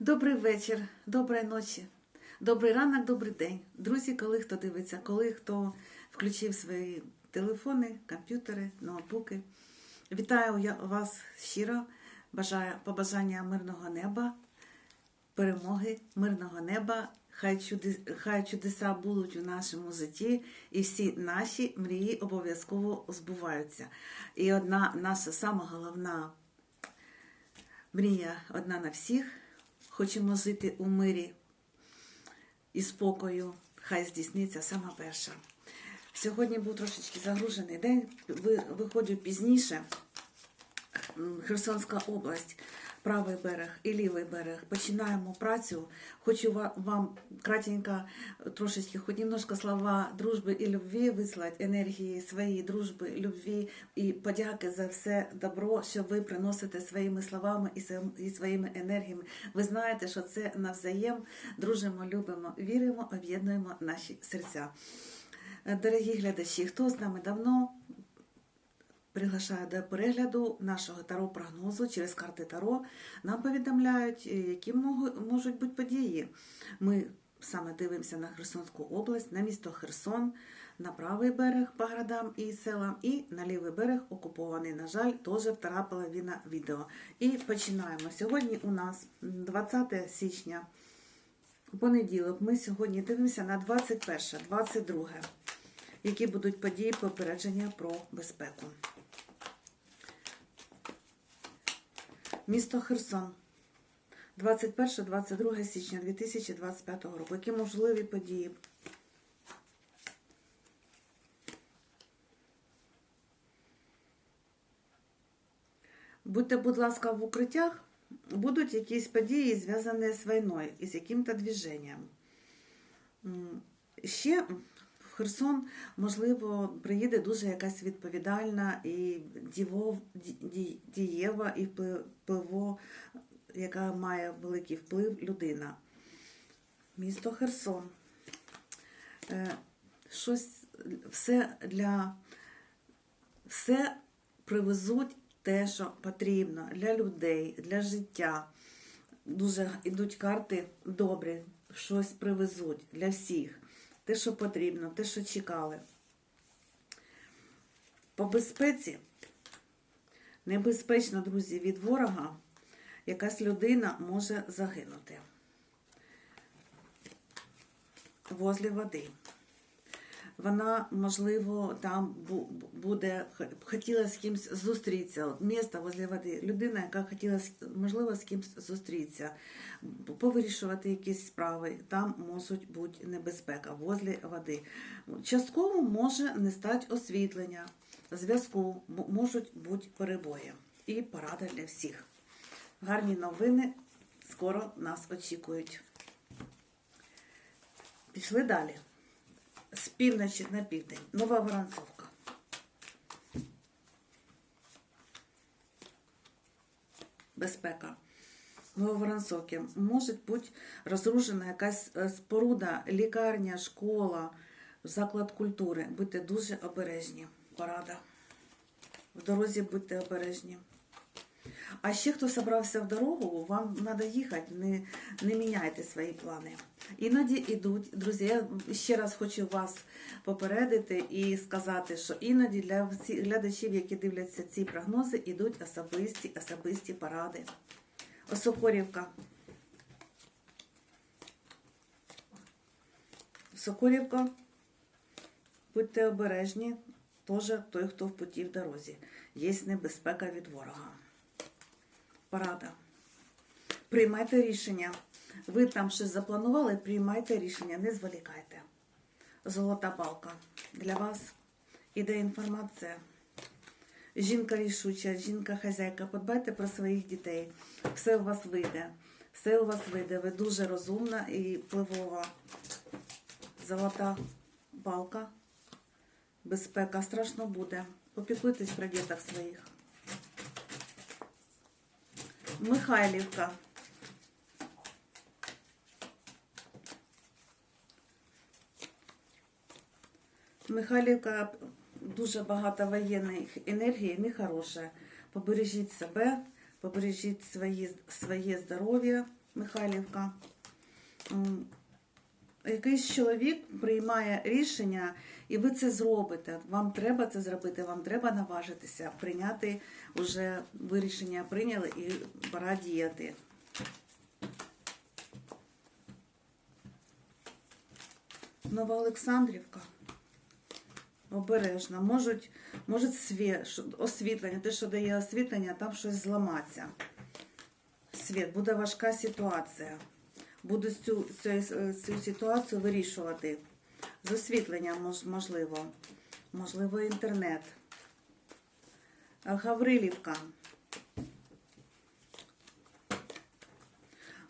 Добрий вечір, доброї ночі, добрий ранок, добрий день. Друзі, коли хто дивиться, коли хто включив свої телефони, комп'ютери, ноутбуки. Вітаю я вас щиро, бажаю побажання мирного неба, перемоги, мирного неба. Хай, чуди, хай чудеса будуть у нашому житті, і всі наші мрії обов'язково збуваються. І одна наша сама головна Мрія одна на всіх. Хочемо жити у мирі і спокою. Хай здійсниться сама перша. Сьогодні був трошечки загружений день. Ви- Виходжу пізніше. Херсонська область, правий берег і лівий берег. Починаємо працю. Хочу вам кратенько, трошечки, хоч немножко слова дружби і любві вислати, енергії своєї дружби, любві і подяки за все добро, що ви приносите своїми словами і своїми енергіями. Ви знаєте, що це навзаєм. Дружимо, любимо, віримо, об'єднуємо наші серця. Дорогі глядачі, хто з нами давно, Приглашаю до перегляду нашого таро прогнозу через карти Таро. Нам повідомляють, е, які можуть бути події. Ми саме дивимося на Херсонську область, на місто Херсон, на правий берег по городам і селам, і на лівий берег окупований. На жаль, теж втора половина відео. І починаємо. Сьогодні у нас 20 січня. Понеділок ми сьогодні дивимося на 21, 22, які будуть події попередження про безпеку. Місто Херсон. 21-22 січня 2025 року. Які можливі події? Будьте, будь ласка, в укриттях. Будуть якісь події, зв'язані з війною і з яким-то движенням. Ще Херсон, можливо, приїде дуже якась відповідальна і дівов, ді- ді- дієва і впливо, яка має великий вплив людина. Місто Херсон. Е, Щось все для все привезуть те, що потрібно для людей, для життя. Дуже йдуть карти добрі, щось привезуть для всіх. Те, що потрібно, те, що чекали. По безпеці небезпечно, друзі, від ворога якась людина може загинути возле води. Вона, можливо, там буде хотіла з кимось зустрітися. От Місто возле води. Людина, яка хотіла, можливо, з кимось зустрітися, повирішувати якісь справи. Там можуть бути небезпека возле води. Частково може не стати освітлення, зв'язку, можуть бути перебої. І порада для всіх. Гарні новини скоро нас очікують. Пішли далі. З півночі на південь. Нова Воронцовка. Безпека. Нововоронцовки. Може бути розрушена якась е, споруда, лікарня, школа, заклад культури. Будьте дуже обережні. Порада. В дорозі будьте обережні. А ще хто собрався в дорогу, вам треба їхати, не, не міняйте свої плани. Іноді йдуть, друзі, я ще раз хочу вас попередити і сказати, що іноді для глядачів, які дивляться ці прогнози, йдуть особисті, особисті поради. Осокорівка. Сокорівка. Будьте обережні, теж той, хто в путі в дорозі. Є небезпека від ворога. Порада. Приймайте рішення. Ви там щось запланували, приймайте рішення, не зволікайте. Золота палка. Для вас іде інформація. Жінка рішуча, жінка хазяйка, подбайте про своїх дітей. Все у вас вийде. Все у вас вийде. Ви дуже розумна і впливова. Золота палка. Безпека страшно буде. Попіклуйтесь про діток своїх. Михайлівка. Михайлівка дуже багато воєнної енергії, нехороше. Побережіть себе, побережіть свої, своє здоров'я, Михайлівка. Якийсь чоловік приймає рішення, і ви це зробите. Вам треба це зробити, вам треба наважитися, прийняти вже вирішення прийняли і пора діяти. Новоолександрівка. Обережно. Можуть, може світ, освітлення, те, що дає освітлення, там щось зламатися. Світ, буде важка ситуація. Буду цю, цю, цю ситуацію вирішувати. З освітленням можливо. Можливо, інтернет. Гаврилівка.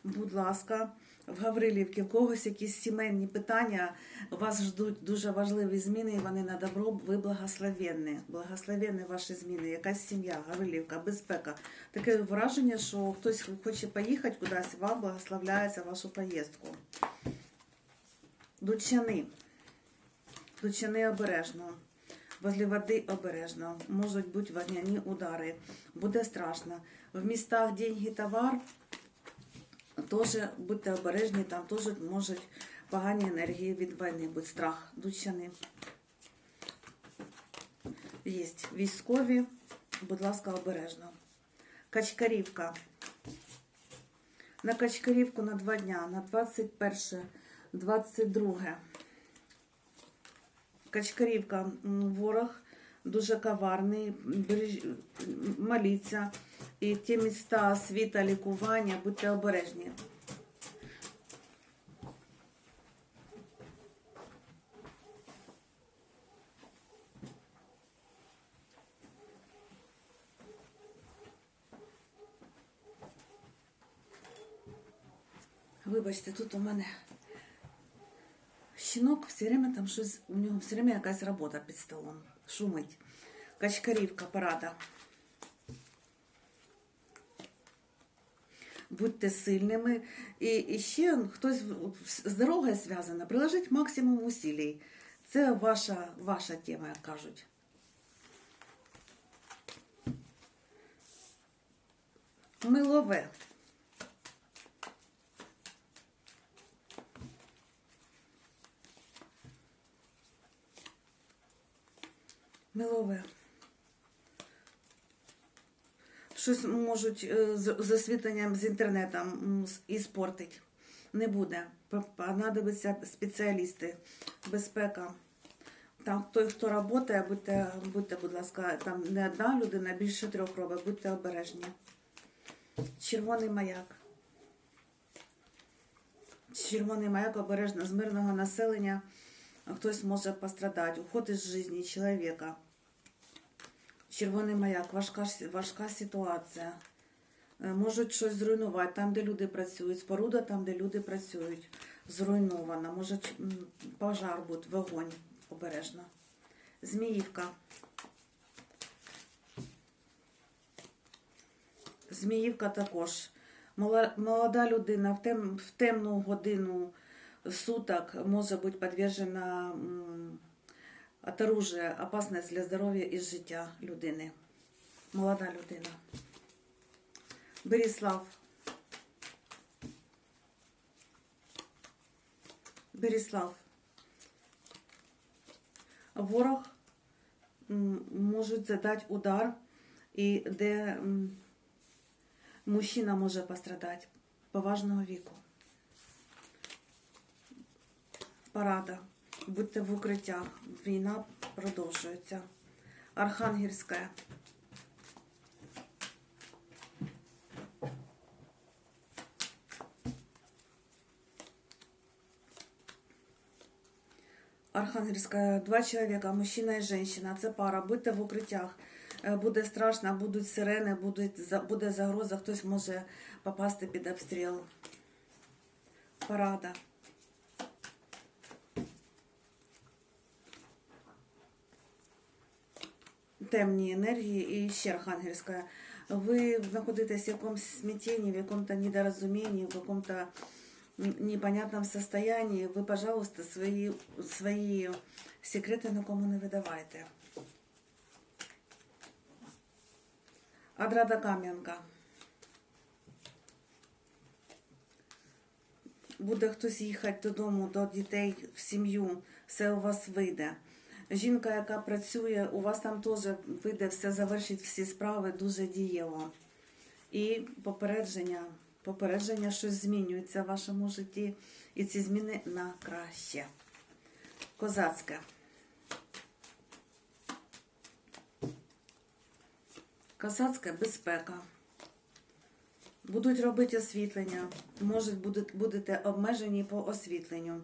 Будь ласка, в Гаврилівці в когось якісь сімейні питання, вас ждуть дуже важливі зміни, і вони на добро, ви благословенні. Благословенні ваші зміни. Якась сім'я, Гаврилівка, безпека. Таке враження, що хтось хоче поїхати кудись, вам благословляється вашу поїздку. Дучани. Дучани обережно. Возле води обережно. Можуть бути вогняні удари. Буде страшно. В містах деньги, товар. Теж будьте обережні, там теж можуть погані енергії від війни, будь страх, дучани. Є військові, будь ласка, обережно. Качкарівка. На Качкарівку на два дня, на 21, 22. Качкарівка, ворог дуже коварний, береж-. І ті міста світа лікування, будьте обережні. Вибачте, тут у мене щінок все время там щось, у нього все время якась робота під столом. Шумить. Качкарівка, парада. Будьте сильними. І, і ще хтось в- з дорогою приложіть максимум усилий. Це ваша, ваша тема, як кажуть. Милове. Милове. Щось можуть е, з з освітленням з інтернетом і. Не буде. Понадобиться спеціалісти, безпека. Там той, хто працює, будьте, будьте, будь ласка, там не одна людина, а більше трьох робить, будьте обережні. Червоний маяк. Червоний маяк обережно з мирного населення. Хтось може пострадати. Уход із життя чоловіка. Червоний маяк, важка, важка ситуація. Е, Можуть щось зруйнувати там, де люди працюють. Споруда там, де люди працюють. Зруйнована. Може пожар бути, вогонь обережно. Зміївка. Зміївка також. Молода людина в, тем, в темну годину суток може бути підтверджена м, от оружия опасність для здоров'я і життя людини. Молода людина. Беріслав. Беріслав. Ворог можуть задати удар, і де мужчина може пострадати поважного віку. Парада. Будьте в укриттях. Війна продовжується. Архангельська. Архангельська, два чоловіка, мужчина і жінка. Це пара. Будьте в укриттях. Е, Буде страшно, будуть сирени, буде загроза, хтось може попасти під обстріл. Парада. Темні енергії і ще Архангельська. Ви знаходитесь в смятении, в якому-то недоразумении, в якому-то н- непонятном состоянии. Ви, пожалуйста, свої, свої секрети нікому не видавайте. Адрада Кам'янка. буде хтось їхати додому, до дітей, в сім'ю, все у вас вийде. Жінка, яка працює, у вас там теж вийде все, завершить всі справи дуже дієво. І попередження, попередження, щось змінюється в вашому житті, і ці зміни на краще. Козацьке. Козацька безпека. Будуть робити освітлення. Може, будете обмежені по освітленню.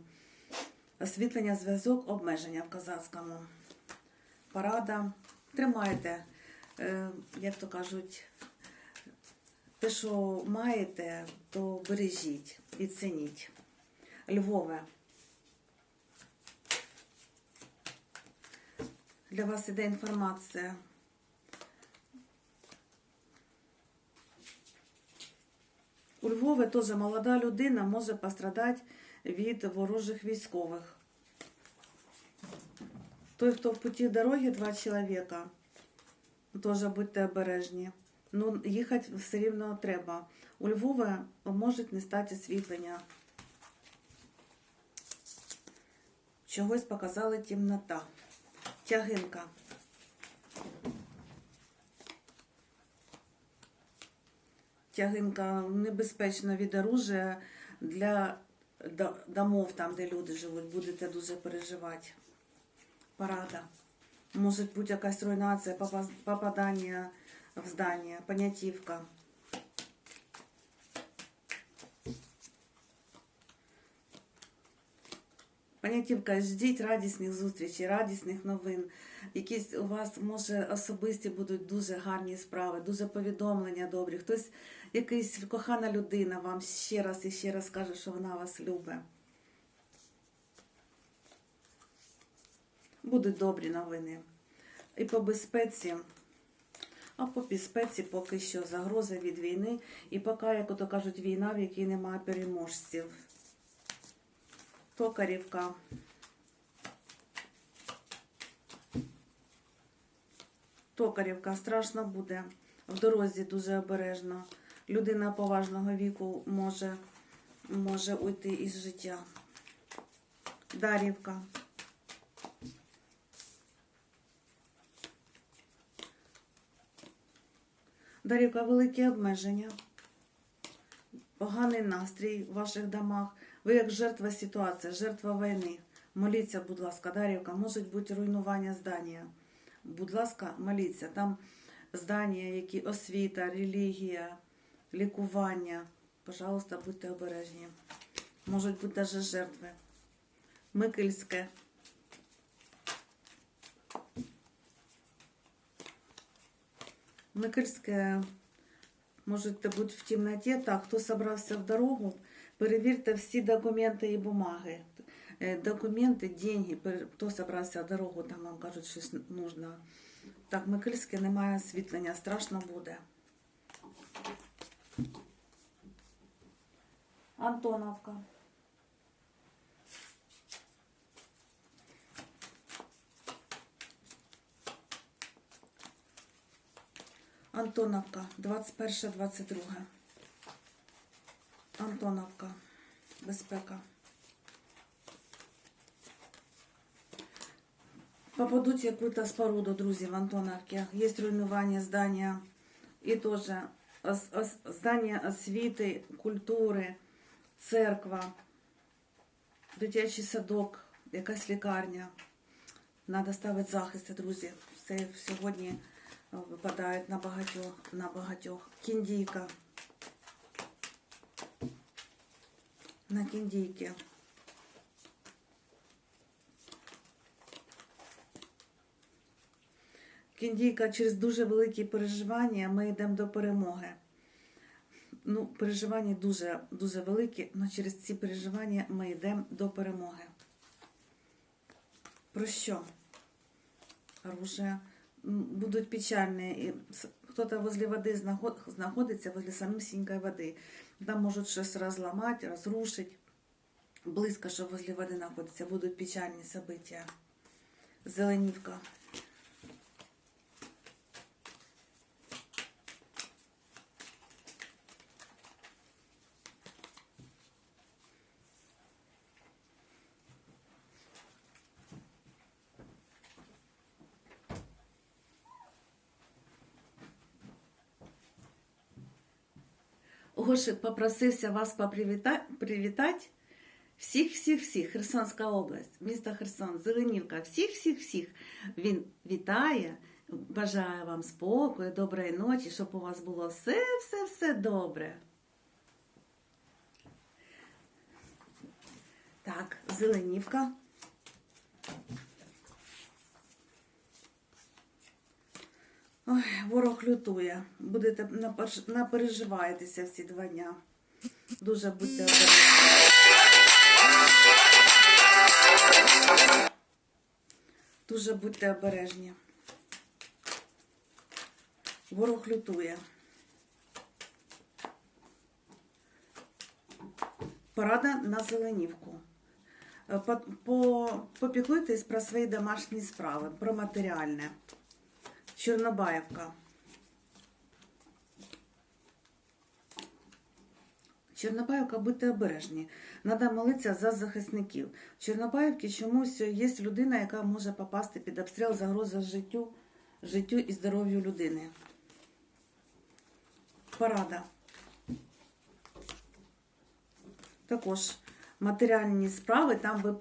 Освітлення, зв'язок, обмеження в казацькому. Парада. Тримайте, е, як то кажуть, те, що маєте, то бережіть і цініть. Львове. Для вас іде інформація. У Львові теж молода людина може пострадати від ворожих військових. Той, хто в путі дороги, два чоловіка, теж будьте обережні. Ну, їхати все рівно треба. У Львові може не стати освітлення. Чогось показали темнота. Тягинка. Тягинка небезпечна від оружия для домов, там, де люди живуть, будете дуже переживати. Парада. Може бути якась руйнація, попа- попадання в здання, понятівка. Понятівка, ждіть радісних зустрічей, радісних новин. Якісь у вас, може, особисті будуть дуже гарні справи, дуже повідомлення добрі. Хтось, якийсь кохана людина вам ще раз і ще раз скаже, що вона вас любить. Будуть добрі новини. І по безпеці. А по безпеці поки що загроза від війни. І поки, як ото кажуть, війна, в якій немає переможців. Токарівка. Токарівка страшно буде. В дорозі дуже обережно. Людина поважного віку може, може уйти із життя. Дарівка. Дарівка, великі обмеження. Поганий настрій в ваших домах. Ви як жертва ситуації, жертва війни. Моліться, будь ласка, Дарівка, можуть бути руйнування здання. Будь ласка, моліться. Там здання, які освіта, релігія, лікування. Пожалуйста, будьте обережні. Можуть бути навіть жертви. Микільське. Микільське можете бути в темноті. Так, хто собрався в дорогу, перевірте всі документи і бумаги. Е, Документи, деньги, хто собрався дорогу, там вам кажуть, щось нужно. Так, Микільське немає освітлення, страшно буде. Антоновка. Антоновка, 21-22. Антоновка. Безпека. Попадуть якусь споруду, друзі, в Антоновці. Є руйнування здання. І теж здання освіти, культури, церква, дитячий садок, якась лікарня. Надо ставити захисти, друзі. Це сьогодні випадають на багатьох, на багатьох. Кіндійка. На кіндійки. Кіндійка через дуже великі переживання ми йдемо до перемоги. Ну, переживання дуже, дуже великі, але через ці переживання ми йдемо до перемоги. Про що? Оружие. Будуть печальні. Хто-то возле знаход- знаходиться, возле самісінької води. Там можуть щось розламати, розрушити. Близько, що возле води знаходиться, будуть печальні события. Зеленівка. Гошик попросився вас попривітати привітати. Всіх, всіх, всіх, Херсонська область, місто Херсон, Зеленівка, всіх, всіх, всіх. Він вітає, бажає вам спокою, доброї ночі, щоб у вас було все, все, все добре. Так, Зеленівка. Ой, ворог лютує. Будете наперж- напереживаєтеся всі два дня. Дуже будьте обережні. Дуже будьте обережні. Ворог лютує. Порада на зеленівку. Е, по- по- Попіклуйтесь про свої домашні справи, про матеріальне. Чорнобаївка. Чорнобаївка, будьте обережні. Треба молитися за захисників. В Чорнобаївці чомусь є людина, яка може попасти під обстріл, загроза життю, життю і здоров'ю людини. Порада. Також матеріальні справи, там ви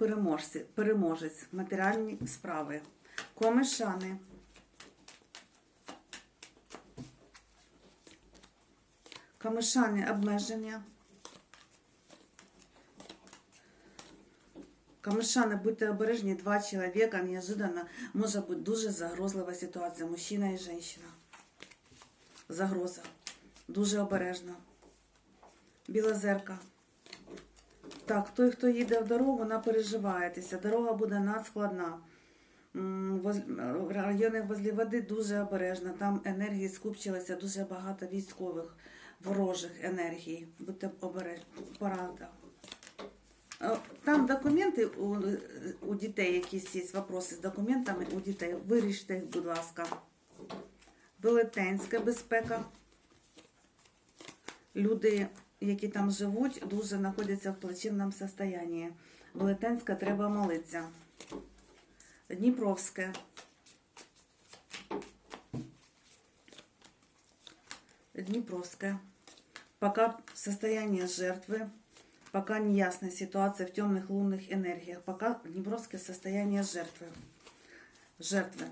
переможець. Матеріальні справи. Комишани. Камишани обмеження. Камишани, будьте обережні, два чоловіка неожиданно може бути дуже загрозлива ситуація. Мужчина і жінка. Загроза. Дуже обережно. Білозерка. Так, той, хто їде в дорогу, напереживаєтеся. Дорога буде надскладна. Районах возле води дуже обережно. Там енергії скупчилося дуже багато військових, ворожих енергій. Будьте обережні. Порада. Е, Там документи у, у дітей, якісь є вопроси з документами у дітей. Виріште їх, будь ласка. Велетенська безпека. Люди, які там живуть, дуже знаходяться в плачевному стані. Велетенська треба молитися. Дніпровське. Днепровская. Пока состояние жертвы, пока неясная ситуация в темных лунных энергиях, пока Днепровское состояние жертвы. Жертвы.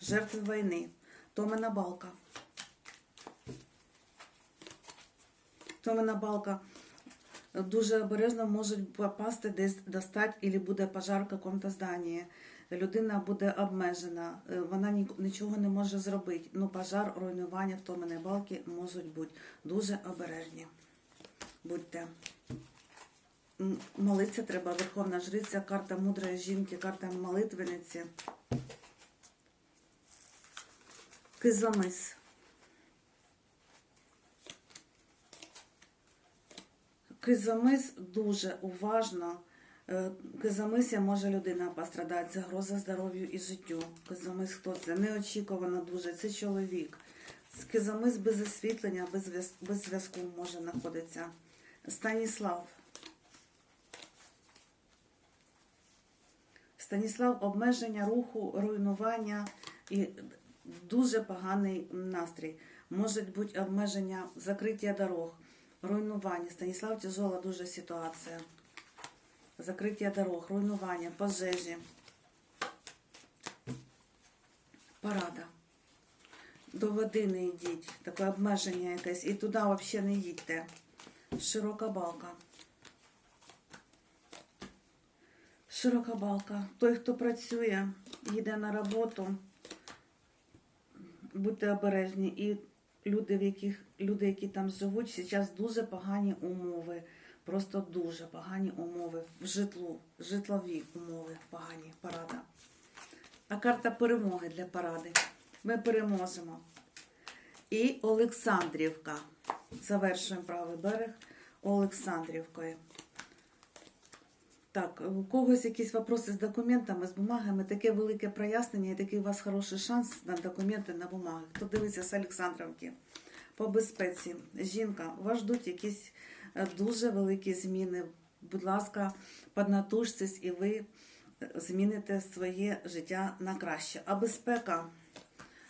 Жертвы войны. Томина балка. Томина балка дуже обережно можуть попасти десь достать, або буде пожар в якомусь зданні. Людина буде обмежена, е, вона ні- нічого не може зробити. Ну, пожар, руйнування в томини балки можуть бути. Дуже обережні. Будьте. М, Молитися треба Верховна Жриця, карта мудрої жінки, карта молитвениці. Кизомис. Кизомис дуже уважно. Е, Кизомисія може людина пострадати, загроза здоров'ю і життю. Кизомис хто це? Неочікувано дуже. Це чоловік. Кизомис без освітлення, без зв'язку може знаходитися. Станіслав. Станіслав обмеження руху, руйнування і дуже поганий настрій. Можуть бути обмеження закриття дорог, руйнування. Станіслав тяжела дуже ситуація. Закриття дорог, руйнування, пожежі. Парада. До води не йдіть, таке обмеження якесь. І туди взагалі не їдьте. Широка балка. Широка балка. Той, хто працює, їде на роботу, будьте обережні. І люди, в яких, люди, які там живуть, зараз дуже погані умови. Просто дуже погані умови в житлу, житлові умови погані, парада. А карта перемоги для паради. Ми переможемо. І Олександрівка. Завершуємо правий берег Олександрівкою. Так, у когось якісь вопроси з документами, з бумагами, таке велике прояснення і такий у вас хороший шанс на документи на бумаги. Хто дивиться з Олександрівки? По безпеці. Жінка, вас ждуть якісь дуже великі зміни. Будь ласка, поднатужтесь і ви е, зміните своє життя на краще. А безпека,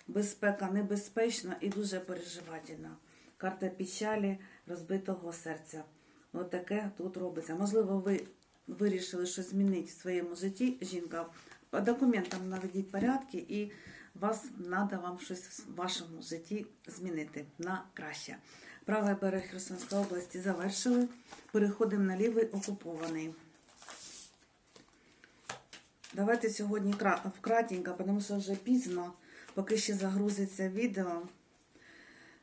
безпека небезпечна і дуже переживательна. карта печалі, розбитого серця. От таке тут робиться. Можливо, ви вирішили щось змінити в своєму житті, жінка. По документам наведіть порядки і вас треба вам щось в вашому житті змінити на краще. Правий берег Херсонської області завершили. Переходимо на лівий окупований. Давайте сьогодні кра- вкратенько, тому що вже пізно, поки ще загрузиться відео.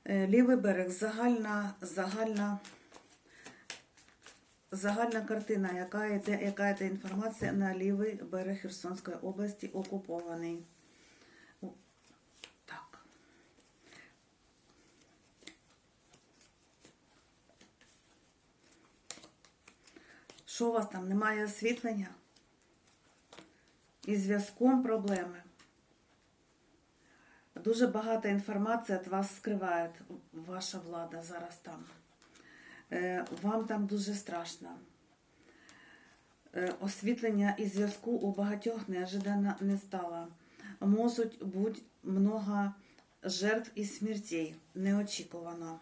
Е, Лівий берег, загальна, загальна, загальна картина, яка йде, яка інформація на лівий берег Херсонської області окупований. О, Так. Що у вас там? Немає освітлення? І зв'язком проблеми. Дуже багато інформації від вас скриває ваша влада зараз там. Е, Вам там дуже страшно. Е, Освітлення і зв'язку у багатьох неожиданно не стало. Можуть бути много жертв і смертей. Неочікувано.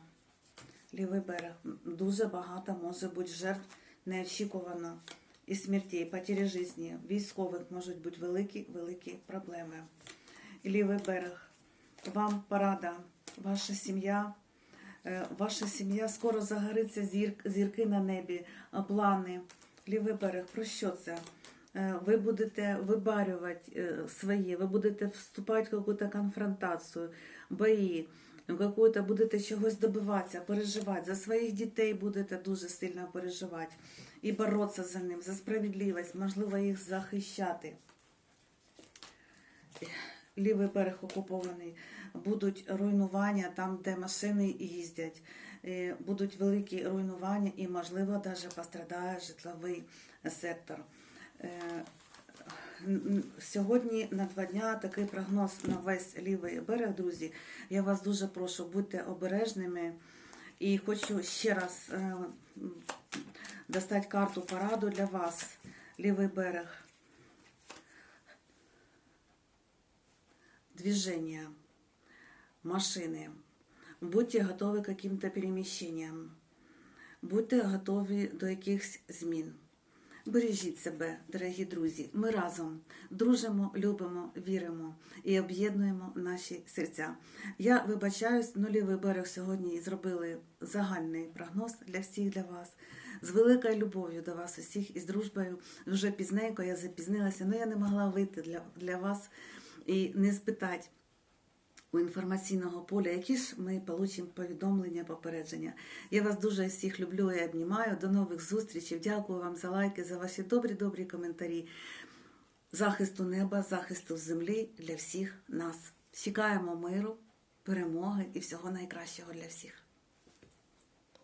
Лівий берег. Дуже багато може бути жертв неочікувано і смертей, потері житті. Військових можуть бути великі, великі проблеми. Лівий берег. Вам порада, ваша сім'я. е, Ваша сім'я скоро загориться зір, зірки на небі, плани. Лівий берег, про що це? Е, Ви будете вибарювати е, свої, ви будете вступати в якусь конфронтацію, бої, какую-то будете чогось добиватися, переживати. За своїх дітей будете дуже сильно переживати і боротися за ним, за справедливість, можливо, їх захищати лівий берег окупований, будуть руйнування там, де машини їздять, е, будуть великі руйнування і, можливо, навіть пострадає житловий сектор. Сьогодні на два дня такий прогноз на весь лівий берег, друзі. Я вас дуже прошу, будьте обережними. І хочу ще раз е, достати карту пораду для вас, лівий берег. движения, машины. Будьте готові к каким-то переміщенням. Будьте готові до якихось змін. Бережіть себе, дорогі друзі. Ми разом дружимо, любимо, віримо і об'єднуємо наші серця. Я вибачаюсь, нульовий берег сьогодні зробили загальний прогноз для всіх для вас. З великою любов'ю до вас усіх і з дружбою. Вже пізненько я запізнилася, але я не могла вийти для, для вас і не спитати у інформаційного поля, які ж ми получимо повідомлення, попередження. Я вас дуже всіх люблю і обнімаю. До нових зустрічей. Дякую вам за лайки, за ваші добрі-добрі коментарі. Захисту неба, захисту землі для всіх нас. Чекаємо миру, перемоги і всього найкращого для всіх.